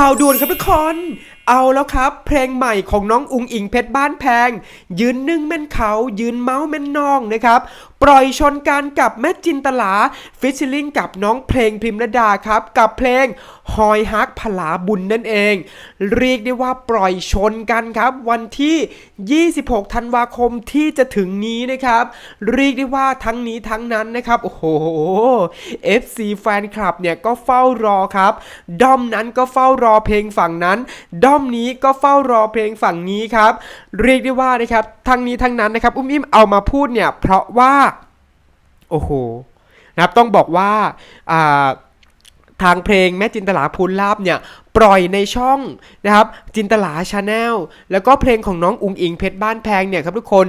ข่าวด่วนครับทุกคน เอาแล้วครับ เพลงใหม่ของน้องอุงอิงเพชรบ้านแพง ยืนนึ่งแม่นเขายืนเมาส์แม่นนองนะครับปล่อยชนกันกับแม่จินตลาฟิชชิลิงกับน้องเพลงพิมรดาครับ กับเพลงหอยฮักผลาบุญนั่นเอง เรียกได้ว่าปล่อยชนกันครับ วันที่ 26 ธันวาคมที่จะถึงนี้นะครับ เรียกได้ว่าทั้งนี้ทั้งนั้นนะครับ โอ้โห FC แฟนคลับเนี่ยก็เฝ้ารอครับ ด้อมนั้นก็เฝ้ารอเพลงฝั่งนั้นด้อมนี้ก็เฝ้ารอเพลงฝั่งนี้ครับ เรียกได้ว่านะครับทั้งนี้ทั้งนั้นนะครับ อุ้มอิ่มเอามาพูดเนี่ย เพราะว่า โอ้โหนะครับต้องบอกว่าอ่าทางเพลงแม่จินตลาพูนลาบเนี่ย ปล่อยในช่องนะครับจินตลาชาแนลแล้วก็เพลงของน้องอุงอิงเพชรบ้านแพงเนี่ยครับทุกคน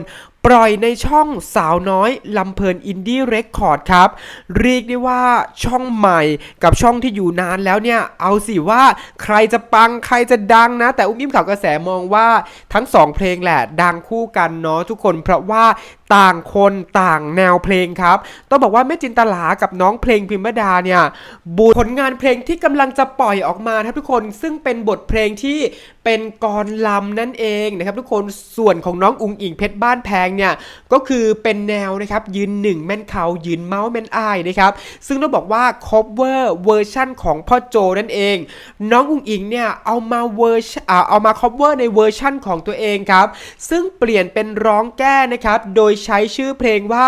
ปล่อยในช่องสาวน้อยลำเพลินอินดี้เรคคอร์ดครับ เรียกได้ว่าช่องใหม่กับช่องที่อยู่นานแล้วเนี่ย เอาสิว่าใครจะปังใครจะดังนะ แต่อุ้มอิ่มข่าวกระแสมองว่าทั้งสองเพลงแหละดังคู่กันเนาะทุกคนเพราะว่า ต่างคนต่างแนวเพลงครับ ต้องบอกว่าแม่จินตลากับน้องเพลงพิมรดาเนี่ยบูผลงานเพลงที่กำลังจะปล่อยออกมาครับทุกคนซึ่งเป็นบทเพลงที่เป็นกรลำนั่นเองนะครับทุกคนส่วนของน้องอุงอิงเพชรบ้านแพงเนี่ยก็คือเป็นแนวนะครับยืนหนึ่งแม่นเขายืนเมาส์แม่นอ้ายนะครับซึ่งต้องบอกว่า cover เวอร์ชั่นของพ่อโจนั่นเอง น้องอุงอิงเนี่ยเอามาเวอร์ชอ่าเอามา cover ในเวอร์ชั่นของตัวเองครับซึ่งเปลี่ยนเป็นร้องแก้นะครับโดยใช้ชื่อเพลงว่า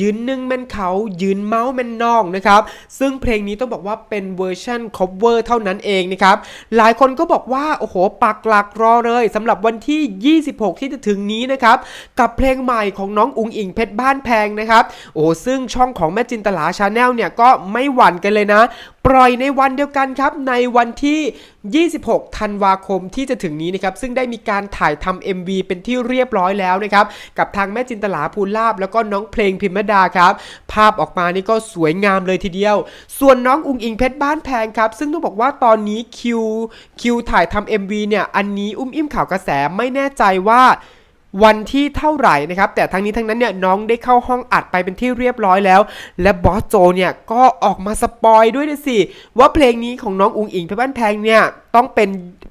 ยืนหนึ่งแม่นเขายืนเมาส์แม่นนองนะครับซึ่งเพลงนี้ต้องบอกว่าเป็นเวอร์ชัน cover เท่านั้นเองนะครับหลายคนก็บอกว่าโอ้โหปักหลักรอเลยสำหรับวันที่ 26 ที่จะถึงนี้นะครับกับเพลงใหม่ของน้องอุงอิงเพชรบ้านแพงนะครับโอ้ซึ่งช่องของแม่จินตลาชาแนลเนี่ยก็ไม่หวั่นกันเลยนะปล่อยในวันเดียวกันครับ ในวันที่ 26 ธันวาคมที่จะถึงนี้นะครับ ซึ่งได้มีการถ่ายทำ MV เป็นที่เรียบร้อยแล้วนะครับ กับทางแม่จินตลาภูลาบ แล้วก็น้องเพลงพิมรดาครับ ภาพออกมานี่ก็สวยงามเลยทีเดียว ส่วนน้องอุงอิงเพชรบ้านแพงครับ ซึ่งต้องบอกว่าตอนนี้คิวคิวถ่ายทำ MV เนี่ย อันนี้อุ้มอิ่มข่าวกระแสไม่แน่ใจว่า วันที่เท่าไหร่นะครับ แต่ทั้งนี้ทั้งนั้นเนี่ยน้องได้เข้าห้องอัดไปเป็นที่เรียบร้อยแล้ว และบอสโจเนี่ยก็ออกมาสปอยด้วยนะสิ ว่าเพลงนี้ของน้องอุงอิงเพชรบ้านแพงเนี่ยต้องเป็น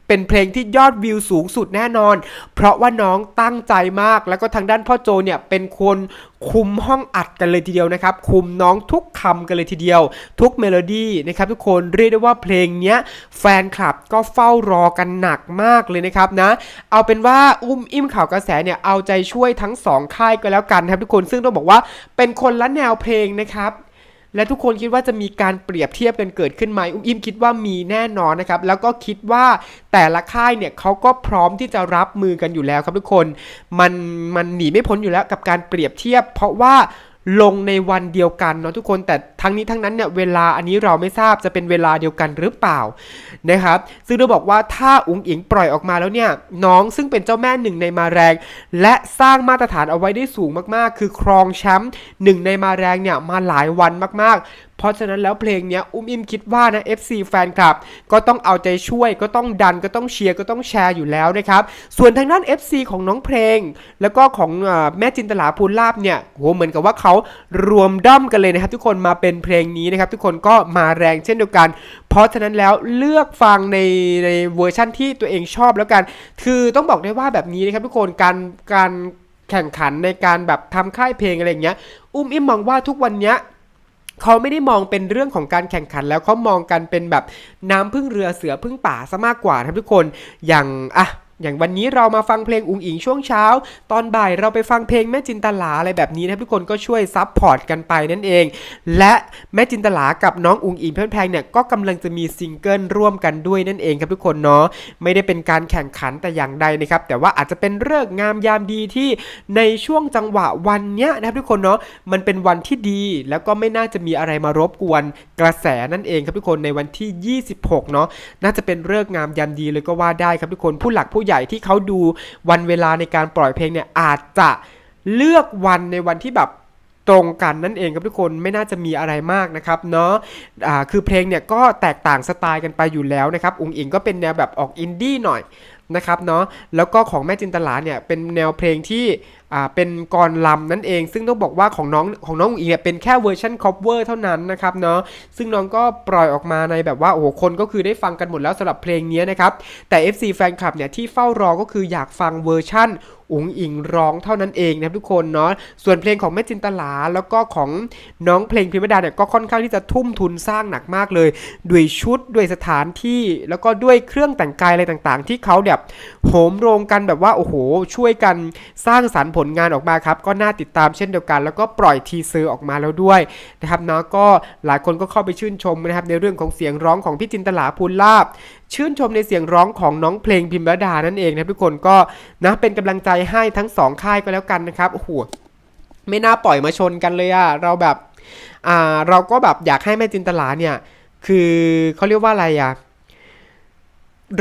เป็นเพลงที่ยอดวิวสูงสุดแน่นอน เพราะว่าน้องตั้งใจมาก แล้วก็ทางด้านพ่อโจเนี่ยเป็นคนคุมห้องอัดกันเลยทีเดียวนะครับ คุมน้องทุกคำกันเลยทีเดียว ทุกเมโลดี้นะครับทุกคนเรียกได้ว่าเพลงเนี้ยแฟนคลับก็เฝ้ารอกันหนักมากเลยนะครับนะ เอาเป็นว่าอุ้มอิ่มข่าวกระแสเนี่ยเอาใจช่วยทั้งสองค่ายก็แล้วกันครับทุกคนซึ่งต้องบอกว่าเป็นคนละแนวเพลงนะครับ และทุกคนคิดว่าจะมีการเปรียบเทียบกันเกิดขึ้นไหมอุ้มอิ่มคิดว่ามีแน่นอนนะครับ แล้วก็คิดว่าแต่ละค่ายเนี่ยเขาก็พร้อมที่จะรับมือกันอยู่แล้วครับทุกคน มันมันหนีไม่พ้นอยู่แล้วกับการเปรียบเทียบ เพราะว่า ลงในวันเดียวกันเนาะทุกคนแต่ทั้งนี้ทั้งนั้นเนี่ยเวลาอันนี้เราไม่ทราบจะเป็นเวลาเดียวกันหรือเปล่านะครับซึ่งเราบอกว่าถ้าอุ๋งอิงปล่อยออกมาแล้วเนี่ยน้องซึ่งเป็นเจ้าแม่หนึ่งในมาแรง และสร้างมาตรฐานเอาไว้ได้สูงมากๆ คือครองแชมป์หนึ่งในมาแรงเนี่ยมาหลายวันมากๆ เพราะฉะนั้นแล้วเพลงนี้อุ้มอิมคิดว่านะ FC แฟนคลับ ก็ต้องเอาใจช่วยก็ต้องดันก็ต้องเชียร์ก็ต้องแชร์อยู่แล้วนะครับ ส่วนทางด้าน FC ของน้องเพลง แล้วก็ของอแม่จินตลาภูลลาบเนี่ยโหเหมือนกับว่าเขารวมด้อมกันเลยนะครับ ทุกคนมาเป็นเพลงนี้นะครับ ทุกคนก็มาแรงเช่นเดียวกัน เพราะฉะนั้นแล้วเลือกฟังในในเวอร์ชั่นที่ตัวเองชอบแล้วกัน คือต้องบอกได้ว่าแบบนี้นะครับทุกคนการการแข่งขันในการแบบทำค่ายเพลงอะไรอย่างเงี้ย อุ้มอิมมองว่าทุกวันเนี้ย เขาไม่ได้มองเป็นเรื่องของการแข่งขันแล้วเขามองกันเป็นแบบน้ำพึ่งเรือเสือพึ่งป่าซะมากกว่าครับทุกคนอย่างอะ อย่างวันนี้เรามาฟังเพลงอุงอิงช่วงเช้า ตอนบ่ายเราไปฟังเพลงแม่จินตลาอะไรแบบนี้นะครับทุกคนก็ช่วยซับพอร์ตกันไปนั่นเอง และแม่จินตลากับน้องอุงอิงเพื่อนแพงเนี่ยก็กำลังจะมีซิงเกิลร่วมกันด้วยนั่นเองครับทุกคนเนาะไม่ได้เป็นการแข่งขันแต่อย่างใดนะครับแต่ว่าอาจจะเป็นเลิกงามยามดีที่ในช่วงจังหวะวันเนี้ยนะครับทุกคนเนาะมันเป็นวันที่ดี แล้วก็ไม่น่าจะมีอะไรมารบกวนกระแสนั่นเองครับทุกคนในวันที่ 26เนาะน่าจะเป็นเลิกงามยามดีเลยก็ว่าได้ครับทุกคนผู้หลักผู้ใหญ่ที่เขาดูวันเวลาในการปล่อยเพลงเนี่ยอาจจะเลือกวันในวันที่แบบตรงกันนั่นเองครับทุกคนไม่น่าจะมีอะไรมากนะครับเนาะคือเพลงเนี่ยก็แตกต่างสไตล์กันไปอยู่แล้วนะครับอุงอิงก็เป็นแนวแบบออกอินดี้หน่อยนะครับเนาะแล้วก็ของแม่จินตลาเนี่ยเป็นแนวเพลงที่ เป็นกรลำนั่นเอง ซึ่งต้องบอกว่าของน้องของน้องอุ๋งอิงเนี่ยเป็นแค่เวอร์ชันคอปเวอร์เท่านั้นนะครับเนาะซึ่งน้องก็ปล่อยออกมาในแบบว่าโอ้โหคนก็คือได้ฟังกันหมดแล้วสำหรับเพลงนี้นะครับแต่ FC แฟนคลับเนี่ยที่เฝ้ารอก็คืออยากฟังเวอร์ชั่น อุ๋งอิงร้องเท่านั้นเองนะครับทุกคนเนาะส่วนเพลงของแม่จินตลาแล้วก็ของน้องเพลงพิมดาเนี่ยก็ค่อนข้างที่จะทุ่มทุนสร้างหนักมากเลย ด้วยชุดด้วยสถานที่แล้วก็ด้วยเครื่องแต่งกายอะไรต่างๆ ที่เขาแบบโหมโรงกันแบบว่าโอ้โห ช่วยกันสร้างสรรค์ผลงานออกมาครับก็น่าติดตามเช่นเดียวกัน แล้วก็ปล่อยทีเซอร์ออกมาแล้วด้วยนะครับเนาะก็หลายคนก็เข้าไปชื่นชมนะครับในเรื่องของเสียงร้องของพี่จินตลาภูลลาบชื่นชมในเสียงร้องของน้องเพลงพิมรดานั่นเองนะทุกคนก็นะเป็นกำลังใจให้ทั้งสองค่ายก็แล้วกันนะครับโอ้โหไม่น่าปล่อยมาชนกันเลยอะเราแบบอ่าเราก็แบบอยากให้แม่จินตลาเนี่ย คือเขาเรียกว่าอะไรอะ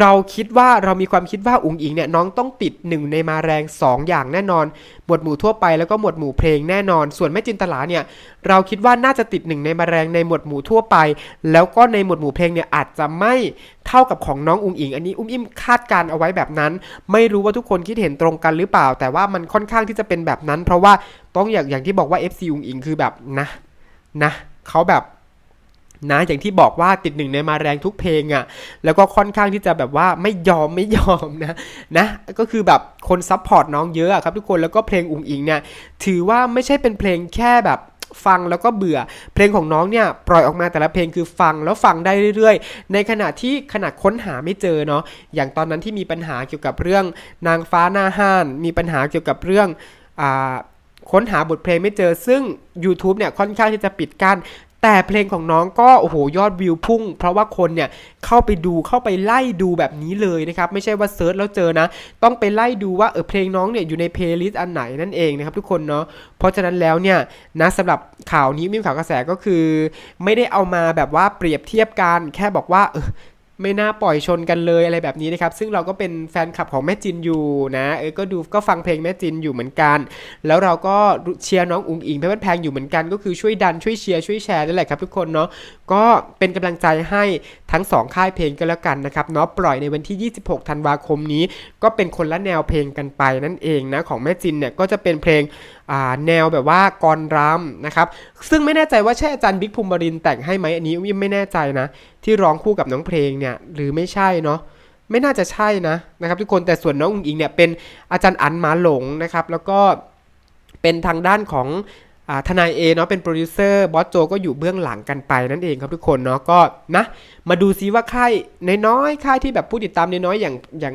เราคิดว่าเรามีความคิดว่าอุ๋งอิงเนี่ยน้องต้องติดหนึ่งในมาแรง 2 อย่างแน่นอน หมวดหมู่ทั่วไปแล้วก็หมวดหมู่เพลงแน่นอน ส่วนแม่จินตลาเนี่ยเราคิดว่าน่าจะติดหนึ่งในมาแรงในหมวดหมู่ทั่วไป แล้วก็ในหมวดหมู่เพลงเนี่ยอาจจะไม่เท่ากับของน้องอุ๋งอิง อันนี้อุ้มอิ่มคาดการเอาไว้แบบนั้น ไม่รู้ว่าทุกคนคิดเห็นตรงกันหรือเปล่า แต่ว่ามันค่อนข้างที่จะเป็นแบบนั้น เพราะว่าต้องอย่างอย่างที่บอกว่า FC อุ๋งอิงคือแบบนะนะเขาแบบ นะอย่างที่บอกว่าติดหนึ่งในมาแรงทุกเพลงอะ่ะแล้วก็ค่อนข้างที่จะแบบว่าไม่ยอมไม่ยอมนะนะก็คือแบบคนซัพพอร์ตน้องเยอะอะครับทุกคนแล้วก็เพลงอุ๋งอิงเนี่ยถือว่าไม่ใช่เป็นเพลงแค่แบบฟังแล้วก็เบื่อ เพลงของน้องเนี่ยปล่อยออกมาแต่ละเพลงคือฟังแล้วฟังได้เรื่อยๆ ในขณะที่ขนาดค้นหาไม่เจอเนาะอย่างตอนนั้นที่มีปัญหาเกี่ยวกับเรื่องนางฟ้าหน้าห้าน มีปัญหาเกี่ยวกับเรื่องอ่าค้นหาบทเพลงไม่เจอซึ่ง YouTube เนี่ยค่อนข้างที่จะปิดกั้น แต่เพลงของน้องก็โอ้โหยอดวิวพุ่ง เพราะว่าคนเนี่ยเข้าไปดูเข้าไปไล่ดูแบบนี้เลยนะครับไม่ใช่ว่าเซิร์ชแล้วเจอนะ ต้องไปไล่ดูว่าเออเพลงน้องเนี่ยอยู่ในเพลย์ลิสต์อันไหนนั่นเองนะครับทุกคนเนาะเพราะฉะนั้นแล้วเนี่ยนะสำหรับข่าวนี้มีข่าวกระแสก็คือ ไม่ได้เอามาแบบว่าเปรียบเทียบกันแค่บอกว่าเออ ไม่น่าปล่อยชนกันเลยอะไรแบบนี้นะครับ ซึ่งเราก็เป็นแฟนคลับของแม่จินอยู่นะเออก็ดูก็ฟังเพลงแม่จินอยู่เหมือนกัน แล้วเราก็เชียร์น้องอุ๋งอิงเพชรแพงอยู่เหมือนกัน ก็คือช่วยดันช่วยเชียร์ช่วยแชร์นั่นแหละครับทุกคนเนาะก็เป็นกำลังใจให้ทั้งสองค่ายเพลงก็แล้วกันนะครับเนาะปล่อยในวันที่ 26 ธันวาคมนี้ ก็เป็นคนละแนวเพลงกันไปนั่นเองนะของแม่จินเนี่ยก็จะเป็นเพลง แนวแบบว่ากรรำนะครับ ซึ่งไม่แน่ใจว่าใช่อาจารย์บิ๊กภูมิบรินแต่งให้ไหมอันนี้อุ้มไม่แน่ใจนะ ที่ร้องคู่กับน้องเพลงเนี่ยหรือไม่ใช่เนาะไม่น่าจะใช่นะนะครับทุกคนแต่ส่วนน้องอุ๋งอิงเนี่ยเป็นอาจารย์อันมาหลงนะครับ แล้วก็เป็นทางด้านของทนายเอเนาะเป็นโปรดิวเซอร์บอสโจก็อยู่เบื้องหลังกันไปนั่นเองครับทุกคนเนาะก็นะมาดูซิว่าค่ายน้อยๆค่ายที่แบบผู้ติดตามน้อยๆอย่างอย่าง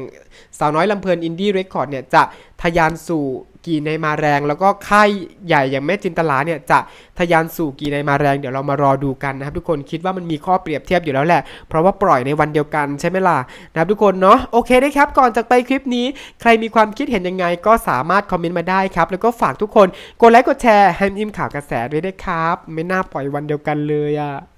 สาวน้อยลำเพลินอินดี้เรคคอร์ดเนี่ยจะทะยานสู่ กีในมาแรง แล้วก็ค่ายใหญ่อย่างแม่จินตลาเนี่ยจะทะยานสู่กีในมาแรงเดี๋ยวเรามารอดูกันนะครับทุกคนคิดว่ามันมีข้อเปรียบเทียบอยู่แล้วแหละ เพราะว่าปล่อยในวันเดียวกันใช่ไหมล่ะนะครับทุกคนเนาะโอเคได้ครับก่อนจากไปคลิปนี้ ใครมีความคิดเห็นยังไงก็สามารถคอมเมนต์มาได้ครับแล้วก็ฝากทุกคนกดไลค์กดแชร์ให้อิมข่าวกระแสด้วยนะครับไม่น่าปล่อยวันเดียวกันเลยอะ